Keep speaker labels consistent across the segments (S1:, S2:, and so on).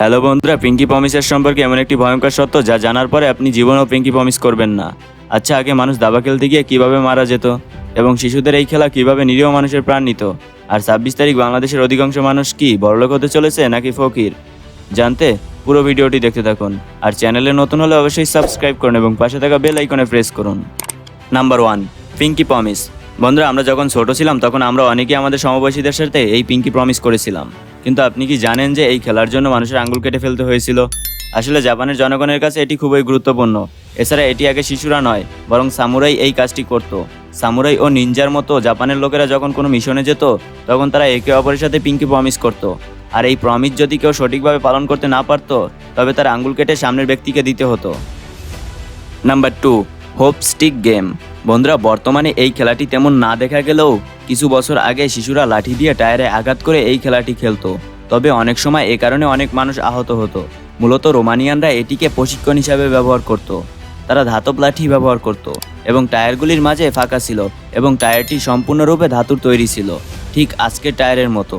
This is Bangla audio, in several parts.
S1: হ্যালো বন্ধুরা, পিঙ্কি প্রমিসের সম্পর্কে এমন একটি ভয়ঙ্কর সত্য যা জানার পরে আপনি জীবনেও পিঙ্কি প্রমিস করবেন না। আচ্ছা আগে মানুষ দাবা খেলতে গিয়ে কীভাবে মারা যেত? এবং শিশুদের এই খেলা কীভাবে নিরীহ মানুষের প্রাণ নিত? আর ছাব্বিশ তারিখ বাংলাদেশের অধিকাংশ মানুষ কি বড়লোক হতে চলেছে নাকি ফকির? জানতে পুরো ভিডিওটি দেখতে থাকুন। আর চ্যানেলে নতুন হলে অবশ্যই সাবস্ক্রাইব করুন এবং পাশে থাকা বেল আইকনে প্রেস করুন। নাম্বার ওয়ান পিঙ্কি প্রমিস বন্ধুরা, আমরা যখন ছোট ছিলাম, তখন আমরা অনেকেই আমাদের সমবয়সীদের সাথে এই পিঙ্কি প্রমিস করেছিলাম। কিন্তু আপনি কি জানেন যে এই খেলার জন্য মানুষের আঙ্গুল কেটে ফেলতে হয়েছিল? আসলে জাপানের জনগণের কাছে এটি খুবই গুরুত্বপূর্ণ। এছাড়া এটি আগে শিশুরা নয়, বরং সামুরাই এই কাজটি করত। সামুরাই ও নিনজার মতো জাপানের লোকেরা যখন কোনো মিশনে যেত, তখন তারা একে অপরের সাথে পিঙ্কি প্রমিস করত। আর এই প্রমিস যদি কেউ সঠিকভাবে পালন করতে না পারত, তবে তার আঙ্গুল কেটে সামনের ব্যক্তিকে দিতে হতো। Number two, hope stick game. বন্ধুরা, বর্তমানে এই খেলাটি তেমন না দেখা গেলেও কিছু বছর আগে শিশুরা লাঠি দিয়ে টায়ারে আঘাত করে এই খেলাটি খেলতো। তবে অনেক সময় এ কারণে অনেক মানুষ আহত হতো। মূলত রোমানিয়ানরা এটিকে প্রশিক্ষণ হিসাবে ব্যবহার করত। তারা ধাতব লাঠি ব্যবহার করত এবং টায়ারগুলির মাঝে ফাঁকা ছিল এবং টায়ারটি সম্পূর্ণরূপে ধাতুর তৈরি ছিল, ঠিক আজকের টায়ারের মতো।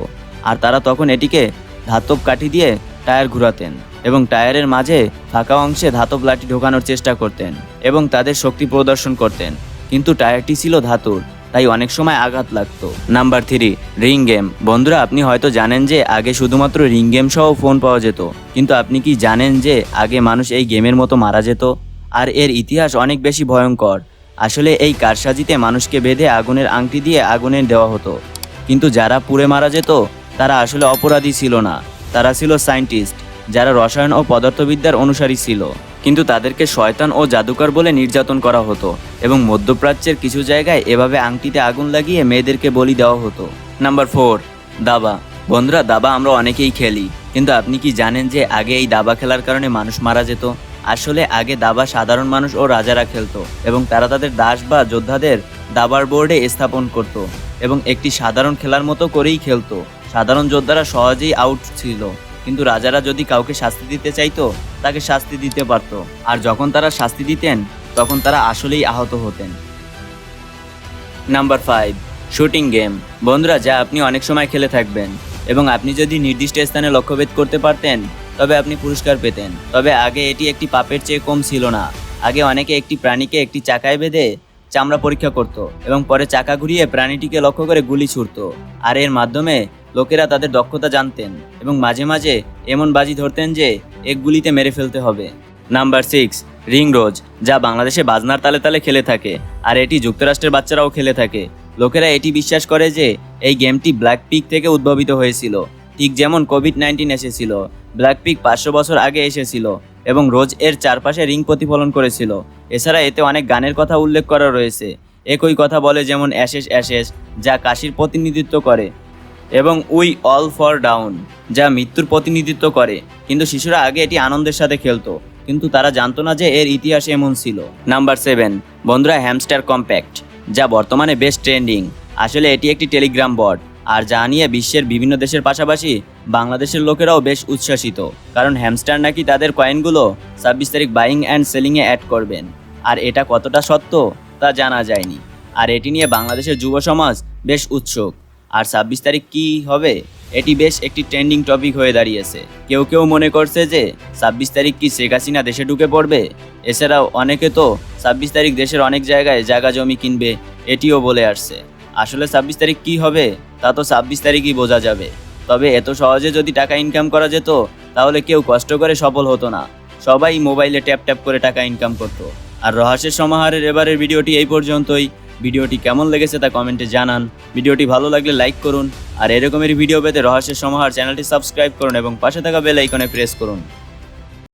S1: আর তারা তখন এটিকে ধাতব কাঠি দিয়ে টায়ার ঘুরাতেন এবং টায়ারের মাঝে ফাঁকা অংশে ধাতব লাঠি ঢোকানোর চেষ্টা করতেন এবং তাদের শক্তি প্রদর্শন করতেন। কিন্তু টায়ারটি ছিল ধাতুর। তাই অনেক সময় আঘাত লাগতো। নাম্বার থ্রি রিং গেম বন্ধুরা, আপনি হয়তো জানেন যে আগে শুধুমাত্র রিং গেম সহ ফোন পাওয়া যেত। কিন্তু আপনি কি জানেন যে আগে মানুষ এই গেমের মতো মারা যেত? আর এর ইতিহাস অনেক বেশি ভয়ঙ্কর। আসলে এই কারসাজিতে মানুষকে বেঁধে আগুনের আংটি দিয়ে আগুনে দেওয়া হতো। কিন্তু যারা পুড়ে মারা যেত, তারা আসলে অপরাধী ছিল না। তারা ছিল সায়েন্টিস্ট যারা রসায়ন ও পদার্থবিদ্যার অনুসারী ছিল। কিন্তু তাদেরকে শয়তান ও জাদুকর বলে নির্যাতন করা হতো এবং মধ্যপ্রাচ্যের কিছু জায়গায় এভাবে আংটিতে আগুন লাগিয়ে মেয়েদেরকে বলি দেওয়া হতো। নাম্বার ফোর, দাবা। বন্ধুরা, দাবা আমরা অনেকেই খেলি, কিন্তু আপনি কি জানেন যে আগে এই দাবা খেলার কারণে মানুষ মারা যেত? আসলে আগে দাবা সাধারণ মানুষ ও রাজারা খেলতো এবং তারা তাদের দাস বা যোদ্ধাদের দাবার বোর্ডে স্থাপন করত এবং একটি সাধারণ খেলার মতো করেই খেলতো। সাধারণ যোদ্ধারা সহজেই আউট ছিল। কিন্তু রাজারা যদি কাউকে শাস্তি দিতে চাইতো, তাকে শাস্তি দিতে পারত। আর যখন তারা শাস্তি দিতেন, তখন তারা আসলেই আহত হতেন। Number five, shooting game. বন্ধুরা, যা আপনি অনেক সময় খেলে থাকবেন, এবং আপনি যদি নির্দিষ্ট স্থানে লক্ষ্যভেদ করতে পারতেন, তবে আপনি পুরস্কার পেতেন। তবে আগে এটি একটি পাপের চেয়ে কম ছিল না। আগে অনেকে একটি প্রাণীকে একটি চাকায় বেঁধে চামড়া পরীক্ষা করত, এবং পরে চাকা ঘুরিয়ে প্রাণীটিকে লক্ষ্য করে গুলি ছুড়ত। আর এর মাধ্যমে লোকেরা তাদের দক্ষতা জানতেন এবং মাঝে মাঝে এমন বাজি ধরতেন যে এক গুলিতে মেরে ফেলতে হবে। নাম্বার সিক্স রিং রোজ যা বাংলাদেশে বাজনার তালে তালে খেলে থাকে আর এটি যুক্তরাষ্ট্রের বাচ্চারাও খেলে থাকে। লোকেরা এটি বিশ্বাস করে যে এই গেমটি ব্ল্যাক পিক থেকে উদ্ভাবিত হয়েছিল। ঠিক যেমন কোভিড নাইন্টিন এসেছিল ব্ল্যাক পিক পাঁচশো বছর আগে এসেছিল এবং রোজ এর চারপাশে রিং প্রতিফলন করেছিল। এছাড়া এতে অনেক গানের কথা উল্লেখ করা রয়েছে। একই কথা বলে যেমন অ্যাশেস অ্যাশেস যা কাশির প্রতিনিধিত্ব করে। এবং উই অল ফর ডাউন, যা মৃত্যুর প্রতিনিধিত্ব করে। কিন্তু শিশুরা আগে এটি আনন্দের সাথে খেলতো, কিন্তু তারা জানতো না যে এর ইতিহাস এমন ছিল। নাম্বার সেভেন, বন্ধুরা, হ্যামস্টার কম্প্যাক্ট, যা বর্তমানে বেশ ট্রেন্ডিং। আসলে এটি একটি টেলিগ্রাম বট, আর যা নিয়ে বিশ্বের বিভিন্ন দেশের পাশাপাশি বাংলাদেশের লোকেরাও বেশ উচ্ছ্বাসিত, কারণ হ্যামস্টার নাকি তাদের কয়েনগুলো ছাব্বিশ তারিখ বাইং অ্যান্ড সেলিংয়ে অ্যাড করবেন। আর এটা কতটা সত্য তা জানা যায়নি। আর এটি নিয়ে বাংলাদেশের যুব সমাজ বেশ উৎসুক। আর ছাব্বিশ তারিখ কি হবে? এটি বেশ একটি ট্রেন্ডিং টপিক হয়ে দাঁড়িয়েছে। কেউ কেউ মনে করছে যে ছাব্বিশ তারিখ কি শেখ হাসিনা দেশে ঢুকে পড়বে? এছাড়াও অনেকে তো ছাব্বিশ তারিখ দেশের অনেক জায়গায় জায়গা জমি কিনবে, এটিও বলে আসছে। আসলে ছাব্বিশ তারিখ কি হবে? তা তো ছাব্বিশ তারিখই বোঝা যাবে। তবে এত সহজে যদি টাকা ইনকাম করা যেত, তাহলে কেউ কষ্ট করে সফল হতো না। সবাই মোবাইলে ট্যাপ ট্যাপ করে টাকা ইনকাম করতো। আর রহস্যের সমাহারের এবারের ভিডিওটি এই পর্যন্তই। ভিডিওটি কেমন লেগেছে তা কমেন্টে জানান। ভিডিওটি ভালো লাগলে লাইক করুন আর এরকমের ভিডিও পেতে রহস্যের সমাহার চ্যানেলটি সাবস্ক্রাইব করুন এবং পাশে থাকা বেল আইকনে প্রেস করুন।